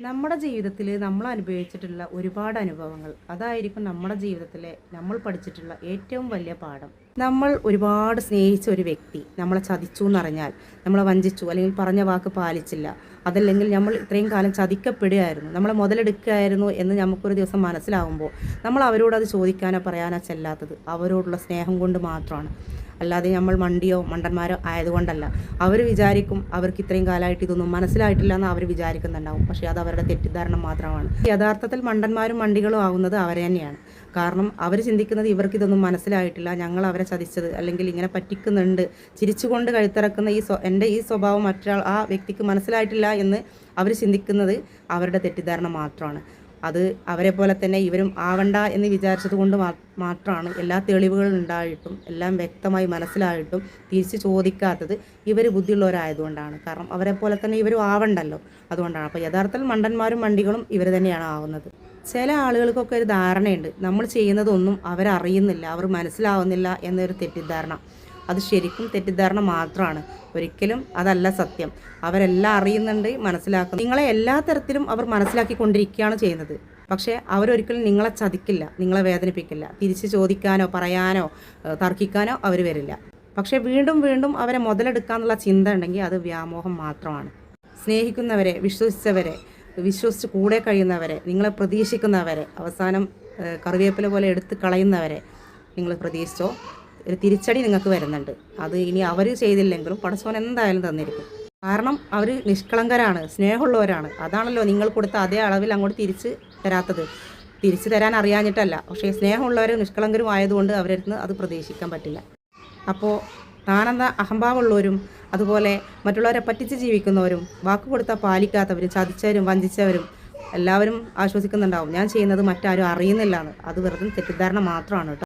നമ്മുടെ ജീവിതത്തിൽ നമ്മൾ അനുഭവിച്ചിട്ടുള്ള ഒരുപാട് അനുഭവങ്ങൾ. അതായിരിക്കും നമ്മുടെ ജീവിതത്തിലെ നമ്മൾ പഠിച്ചിട്ടുള്ള ഏറ്റവും വലിയ പാഠം. നമ്മൾ ഒരുപാട് സ്നേഹിച്ച ഒരു വ്യക്തി നമ്മളെ ചതിച്ചു എന്നറിഞ്ഞാൽ നമ്മളെ വഞ്ചിച്ചു അല്ലെങ്കിൽ പറഞ്ഞ വാക്ക് പാലിച്ചില്ല അതല്ലെങ്കിൽ നമ്മൾ ഇത്രയും കാലം ചതിക്കപ്പെടുകയായിരുന്നു. നമ്മളെ മുതലെടുക്കുകയായിരുന്നു എന്ന് നമുക്കൊരു ദിവസം മനസ്സിലാവുമ്പോൾ നമ്മൾ അവരോട് അത് ചോദിക്കാനോ പറയാനോ ചെല്ലാത്തത് അവരോടുള്ള സ്നേഹം കൊണ്ട് മാത്രമാണ്. അല്ലാതെ നമ്മൾ മണ്ടിയോ മണ്ടന്മാരോ ആയതുകൊണ്ടല്ല. അവർ വിചാരിക്കും അവർക്ക് ഇത്രയും കാലമായിട്ട് ഇതൊന്നും മനസ്സിലായിട്ടില്ല എന്ന് അവർ വിചാരിക്കുന്നുണ്ടാവും. പക്ഷേ അത് അവരുടെ തെറ്റിദ്ധാരണ മാത്രമാണ്. യഥാർത്ഥത്തിൽ മണ്ടന്മാരും മണ്ടികളും ആവുന്നത് അവരെ തന്നെയാണ്. കാരണം അവർ ചിന്തിക്കുന്നത് ഇവർക്ക് ഇതൊന്നും മനസ്സിലായിട്ടില്ല. ഞങ്ങൾ അവരെ ചതിച്ചത് അല്ലെങ്കിൽ ഇങ്ങനെ പറ്റിക്കുന്നുണ്ട്. ചിരിച്ചുകൊണ്ട് കഴുത്തിറക്കുന്ന ഈ സ്വ എന്റെ ഈ സ്വഭാവം മറ്റൊരാൾ ആ വ്യക്തിക്ക് മനസ്സിലായിട്ടില്ല എന്ന് അവർ ചിന്തിക്കുന്നത് അവരുടെ തെറ്റിദ്ധാരണ മാത്രമാണ്. അത് അവരെ പോലെ തന്നെ ഇവരും ആവണ്ട എന്ന് വിചാരിച്ചത് കൊണ്ട് മാത്രമാണ് എല്ലാ തെളിവുകളും ഉണ്ടായിട്ടും എല്ലാം വ്യക്തമായി മനസ്സിലായിട്ടും തിരിച്ച് ചോദിക്കാത്തത് ഇവർ ബുദ്ധിയുള്ളവരായതുകൊണ്ടാണ്. കാരണം അവരെ പോലെ തന്നെ ഇവരും ആവണ്ടല്ലോ അതുകൊണ്ടാണ്. അപ്പോൾ യഥാർത്ഥത്തിൽ മണ്ടന്മാരും മണ്ടികളും ഇവർ തന്നെയാണ് ആവുന്നത്. ചില ആളുകൾക്കൊക്കെ ഒരു ധാരണയുണ്ട്. നമ്മൾ ചെയ്യുന്നതൊന്നും അവരറിയുന്നില്ല അവർ മനസ്സിലാവുന്നില്ല എന്നൊരു തെറ്റിദ്ധാരണ. അത് ശരിക്കും തെറ്റിദ്ധാരണ മാത്രമാണ്. ഒരിക്കലും അതല്ല സത്യം. അവരെല്ലാം അറിയുന്നുണ്ട് മനസ്സിലാക്കുന്നു. നിങ്ങളെ എല്ലാ തരത്തിലും അവർ മനസ്സിലാക്കിക്കൊണ്ടിരിക്കുകയാണ് ചെയ്യുന്നത്. പക്ഷേ അവരൊരിക്കലും നിങ്ങളെ ചതിക്കില്ല നിങ്ങളെ വേദനിപ്പിക്കില്ല. തിരിച്ച് ചോദിക്കാനോ പറയാനോ തർക്കിക്കാനോ അവർ വരില്ല. പക്ഷേ വീണ്ടും വീണ്ടും അവരെ മുതലെടുക്കാന്നുള്ള ചിന്ത ഉണ്ടെങ്കിൽ അത് വ്യാമോഹം മാത്രമാണ്. സ്നേഹിക്കുന്നവരെ വിശ്വസിച്ചവരെ വിശ്വസിച്ച് കൂടെ കഴിയുന്നവരെ നിങ്ങളെ പ്രതീക്ഷിക്കുന്നവരെ അവസാനം കറിവേപ്പില പോലെ എടുത്ത് കളയുന്നവരെ നിങ്ങൾ പ്രതീക്ഷിച്ചോ? ഒരു തിരിച്ചടി നിങ്ങൾക്ക് വരുന്നുണ്ട്. അത് ഇനി അവർ ചെയ്തില്ലെങ്കിലും പടച്ചോൻ എന്തായാലും തന്നിരിക്കും. കാരണം അവർ നിഷ്കളങ്കരാണ് സ്നേഹമുള്ളവരാണ്. അതാണല്ലോ നിങ്ങൾ കൊടുത്ത അതേ അളവിൽ അങ്ങോട്ട് തിരിച്ച് തരാത്തത്. തിരിച്ചു തരാൻ അറിയാഞ്ഞിട്ടല്ല. പക്ഷേ സ്നേഹമുള്ളവരും നിഷ്കളങ്കരും ആയതുകൊണ്ട് അവരടുത്ത് അത് പ്രതീക്ഷിക്കാൻ പറ്റില്ല. അപ്പോൾ താനെന്ന അഹംഭാവമുള്ളവരും അതുപോലെ മറ്റുള്ളവരെ പറ്റിച്ച് ജീവിക്കുന്നവരും വാക്ക് കൊടുത്താൽ പാലിക്കാത്തവരും ചതിച്ചവരും വഞ്ചിച്ചവരും എല്ലാവരും ആശ്വസിക്കുന്നുണ്ടാവും. ഞാൻ ചെയ്യുന്നത് മറ്റാരും അറിയുന്നില്ല എന്ന് അത് വെറുതെ തെറ്റിദ്ധാരണ മാത്രമാണ് കേട്ടോ.